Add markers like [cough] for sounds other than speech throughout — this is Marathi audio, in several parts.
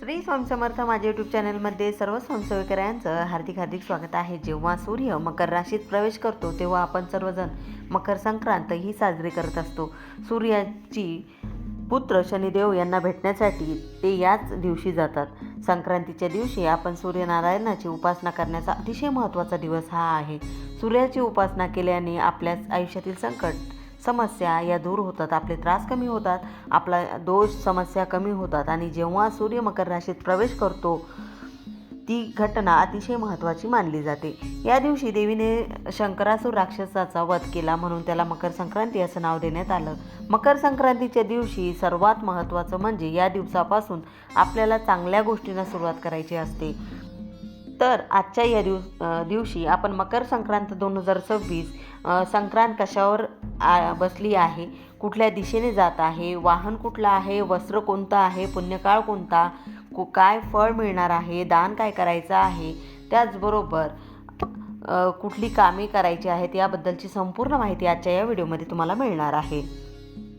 श्री स्वामसमर्थ माझ्या यूट्यूब चॅनलमध्ये सर्व स्वयंसेवकऱ्यांचं हार्दिक हार्दिक स्वागत आहे. जेव्हा सूर्य मकर राशीत प्रवेश करतो तेव्हा आपण सर्वजण मकर संक्रांत ही साजरी करत असतो. सूर्याची पुत्र शनिदेव यांना भेटण्यासाठी ते याच दिवशी जातात. संक्रांतीच्या दिवशी आपण सूर्यनारायणाची उपासना करण्याचा अतिशय महत्त्वाचा दिवस हा आहे. सूर्याची उपासना केल्याने आपल्या आयुष्यातील संकट समस्या या दूर होतात आपले त्रास कमी होतात आपला दोष समस्या कमी होतात आणि जेव्हा सूर्य मकर राशीत प्रवेश करतो ती घटना अतिशय महत्त्वाची मानली जाते. या दिवशी देवीने शंकरासूर राक्षसाचा वध केला म्हणून त्याला मकर संक्रांती असं नाव देण्यात आलं. मकर संक्रांतीच्या दिवशी सर्वात महत्त्वाचं म्हणजे या दिवसापासून आपल्याला चांगल्या गोष्टींना सुरुवात करायची असते. तर आजच्या या दिवस दिवशी आपण मकर संक्रांत दोन हजार सव्वीस संक्रांत कशावर आ, बसली आहे? कुठल्या दिशेने जात आहे? वाहन कुठलं आहे? वस्त्र कोणतं आहे? पुण्यकाळ कोणता? कु काय फळ मिळणार आहे? दान काय करायचं आहे? त्याचबरोबर कुठली कामे करायची आहेत? याबद्दलची संपूर्ण माहिती आजच्या या व्हिडिओमध्ये तुम्हाला मिळणार आहे.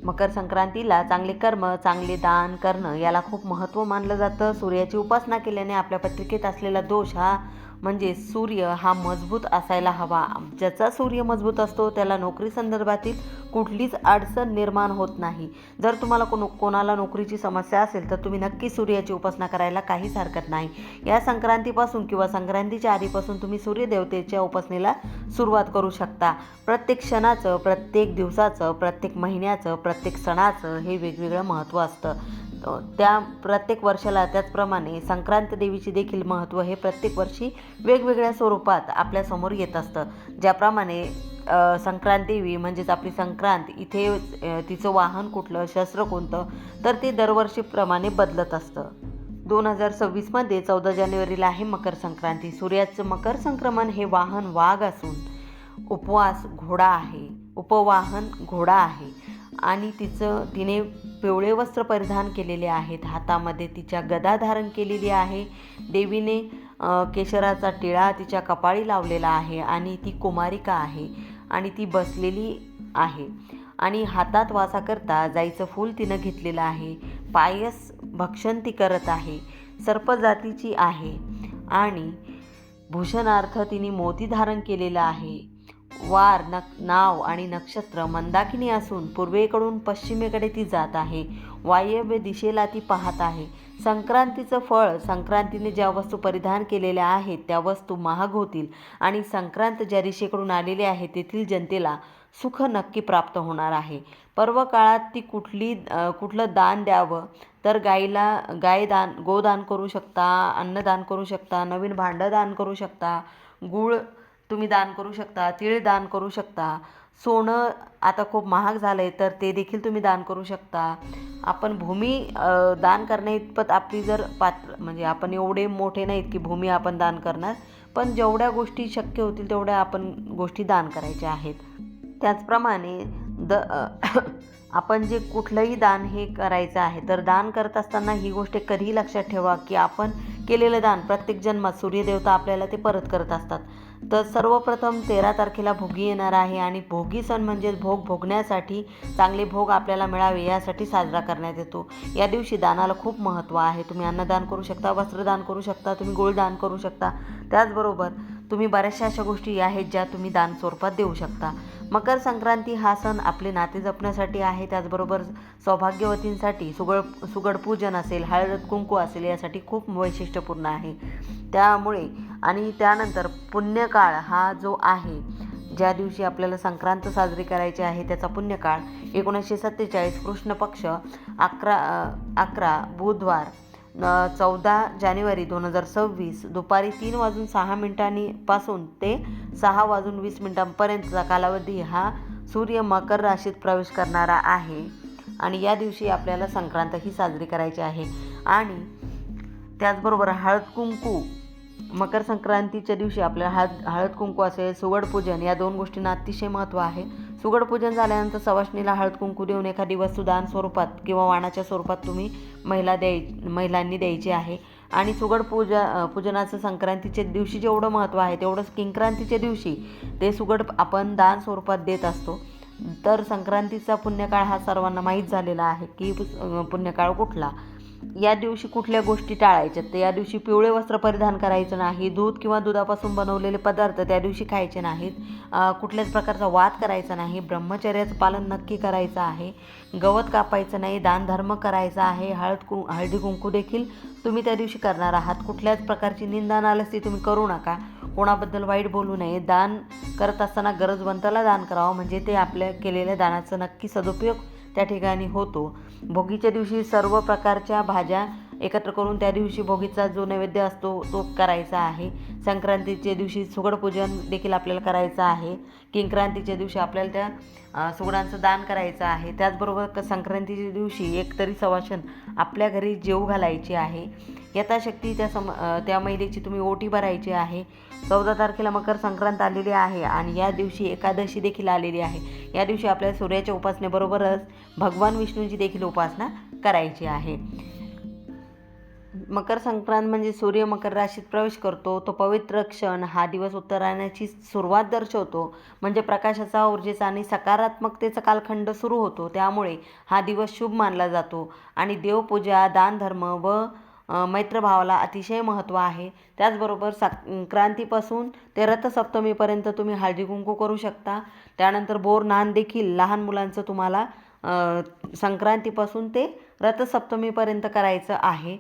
मकर संक्रांतीला चांगले कर्म चांगले दान करणं याला खूप महत्त्व मानलं जातं. सूर्याची उपासना केल्याने आपल्या पत्रिकेत असलेला दोष हा म्हणजे सूर्य हा मजबूत असायला हवा. ज्याचा सूर्य मजबूत असतो त्याला नोकरी संदर्भातील कुठलीच अडचण निर्माण होत नाही. जर तुम्हाला कोण कोणाला नोकरीची समस्या असेल तर तुम्ही नक्की सूर्याची उपासना करायला काहीच हरकत नाही. या संक्रांतीपासून किंवा संक्रांतीच्या आधीपासून तुम्ही सूर्यदेवतेच्या उपासनेला सुरुवात करू शकता. प्रत्येक क्षणाचं प्रत्येक दिवसाचं प्रत्येक महिन्याचं प्रत्येक सणाचं हे वेगवेगळं महत्त्व असतं. त्या प्रत्येक वर्षाला त्याचप्रमाणे संक्रांत देवीचे देखील महत्त्व हे प्रत्येक वर्षी वेगवेगळ्या स्वरूपात आपल्यासमोर येत असतं. ज्याप्रमाणे संक्रांत देवी म्हणजेच आपली संक्रांत इथे तिचं वाहन कुठलं शस्त्र कोणतं तर ते दरवर्षीप्रमाणे बदलत असतं. दोन हजार सव्वीसमध्ये चौदा जानेवारीला आहे मकर संक्रांती. सूर्याचं मकर संक्रमण हे वाहन वाघ असून उपवास घोडा आहे. उपवाहन घोडा आहे. आणि तिचं तिने पिवळे वस्त्र परिधान केलेले आहेत. हातामध्ये तिच्या गदा धारण केलेली आहे. देवीने केशराचा टिळा तिच्या कपाळी लावलेला आहे आणि ती कुमारिका आहे आणि ती बसलेली आहे. आणि हातात वासा करता जाईचं फूल तिनं घेतलेलं आहे. पायस भक्षण ती करत आहे. सर्प जातीची आहे. आणि भूषणार्थ तिने मोती धारण केलेलं आहे. वार नक नाव आणि नक्षत्र मंदाकिनी असून पूर्वेकडून पश्चिमेकडे ती जात आहे. वायव्य दिशेला ती पाहत आहे. संक्रांतीचं फळ संक्रांतीने ज्या वस्तू परिधान केलेल्या आहेत त्या वस्तू महाग होतील आणि संक्रांत ज्या दिशेकडून आलेली आहे तेथील जनतेला सुख नक्की प्राप्त होणार आहे. पर्व काळात ती कुठली कुठलं दान द्यावं? तर गाईला गाय दान गोदान करू शकता अन्नदान करू शकता नवीन भांडं दान करू शकता गूळ तुम्ही दान करू शकता तीळ दान करू शकता. सोनं आता खूप महाग झालं आहे तर ते देखील तुम्ही दान करू शकता. आपण भूमी दान करण्या इतपत आपली जर पात्र म्हणजे आपण एवढे मोठे नाहीत की भूमी आपण दान करणार पण जेवढ्या गोष्टी शक्य होतील तेवढ्या आपण गोष्टी दान करायच्या आहेत. त्याचप्रमाणे द [coughs] आपण जे कुठलंही दान हे करायचं आहे तर दान करत असताना ही गोष्ट कधीही लक्षात ठेवा की आपण केलेलं दान प्रत्येक जन्मात सूर्यदेवता आपल्याला ते परत करत असतात. तर सर्वप्रथम तेरा तारखेला भोगी येणार आहे आणि भोगी सण म्हणजे भोग भोगण्यासाठी चांगले भोग आपल्याला मिळावे यासाठी साजरा करण्यात येतो. या दिवशी दानाला खूप महत्त्व आहे. तुम्ही अन्नदान करू शकता वस्त्रदान करू शकता तुम्ही गोळदान करू शकता. त्याचबरोबर तुम्ही बऱ्याचशा अशा गोष्टी आहेत ज्या तुम्ही दान स्वरूपात देऊ शकता. मकर संक्रांती हा सण आपले नाते जपण्यासाठी आहे. त्याचबरोबर सौभाग्यवतींसाठी सुगड सुगडपूजन असेल हळद कुंकू असेल यासाठी खूप वैशिष्ट्यपूर्ण आहे. त्यामुळे आणि त्यानंतर पुण्यकाळ हा जो आहे ज्या दिवशी आपल्याला संक्रांत साजरी करायची आहे त्याचा पुण्यकाळ एकोणीसशे सत्तेचाळीस कृष्ण पक्ष अकरा अकरा बुधवार चौदा जानेवारी दोन हजार सव्वीस दुपारी तीन वाजून सहा मिनिटांनी पासून ते सहा वाजून वीस मिनिटांपर्यंतचा कालावधी हा सूर्य मकर राशीत प्रवेश करणारा आहे. आणि या दिवशी आपल्याला संक्रांत ही साजरी करायची आहे. आणि त्याचबरोबर हळद कुंकू मकर संक्रांतीच्या दिवशी आपल्याला हळद हळद कुंकू असेल सुगडपूजन या दोन गोष्टींना अतिशय महत्त्व आहे. सुगड पूजन झाल्यानंतर सवाष्णीला हळद कुंकू देऊन एखादी वस्तू दान स्वरूपात किंवा वाणाच्या स्वरूपात तुम्ही महिला द्याय महिलांनी द्यायची आहे. आणि सुगड पूजा पूजनाचं संक्रांतीच्या दिवशी जेवढं महत्त्व आहे तेवढंच किंक्रांतीच्या दिवशी ते सुगड आपण दान स्वरूपात देत असतो. तर संक्रांतीचा पुण्यकाळ हा सर्वांना माहीत झालेला आहे की पुण्यकाळ कुठला? या दिवशी कुठल्या गोष्टी टाळायच्या? तर या दिवशी पिवळे वस्त्र परिधान करायचं नाही दूध किंवा दुधापासून बनवलेले पदार्थ त्या दिवशी खायचे नाहीत. कुठल्याच प्रकारचा वाद करायचा नाही ब्रह्मचर्याचं पालन नक्की करायचं आहे. गवत कापायचं नाही दानधर्म करायचा आहे. हळद कु हळदी कुंकू देखील तुम्ही त्या दिवशी करणार आहात. कुठल्याच प्रकारची निंदा नालस्ती तुम्ही करू नका. कोणाबद्दल वाईट बोलू नये. दान करत असताना गरजवंताला दान करावं. म्हणजे ते आपल्या केलेल्या दानाचा नक्की सदुपयोग त्या ठिकाणी होतो. भोगीच्या दिवशी सर्व प्रकारच्या भाज्या एकत्र करून त्या दिवशी भोगीचा जो नैवेद्य असतो तो करायचा आहे. संक्रांतीच्या दिवशी सुगडपूजन देखील आपल्याला करायचं आहे. किंक्रांतीच्या दिवशी आपल्याला त्या सुगडांचं दान करायचं आहे. त्याचबरोबर क संक्रांतीच्या दिवशी एक तरी सवाशन आपल्या घरी जेव घालायची आहे. यथाशक्ती त्या सम त्या महिलेची तुम्ही ओटी भरायची आहे. चौदा तारखेला मकर संक्रांत आलेली आहे आणि या दिवशी एकादशी देखील आलेली आहे. या दिवशी आपल्याला सूर्याच्या उपासनेबरोबरच भगवान विष्णूंची देखील उपासना करायची आहे. मकर संक्रांत म्हणजे सूर्य मकर राशीत प्रवेश करतो. तो पवित्र क्षण हा दिवस उत्तरायणाची सुरुवात दर्शवतो. म्हणजे प्रकाशाचा ऊर्जेचा आणि सकारात्मकतेचा कालखंड सुरू होतो. त्यामुळे हा दिवस शुभ मानला जातो. आणि देवपूजा दानधर्म व मैत्रभावाला अतिशय महत्त्व आहे. त्याचबरोबर संक्रांतीपासून ते रथसप्तमीपर्यंत तुम्ही हळदी कुंकू करू शकता. त्यानंतर बोर नान देखील लहान मुलांचं तुम्हाला संक्रांतीपासून ते रथसप्तमीपर्यंत करायचं आहे.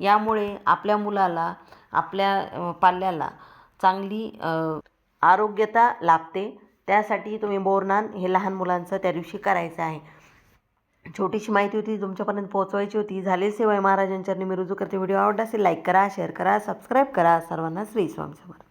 यामुळे आपल्या मुलाला आपल्या पाल्याला चांगली आरोग्यता लाभते. त्यासाठी तुम्ही बोरनान हे लहान मुलांचं त्या दिवशी करायचं आहे. छोटीशी माहिती होती तुमच्यापर्यंत पोहोचवायची होती. झाले सेवाय महाराजांच्या मी रुजू करते. व्हिडिओ आवडला असेल लाईक करा शेअर करा सबस्क्राईब करा. सर्वांना श्री स्वामी समर्थ.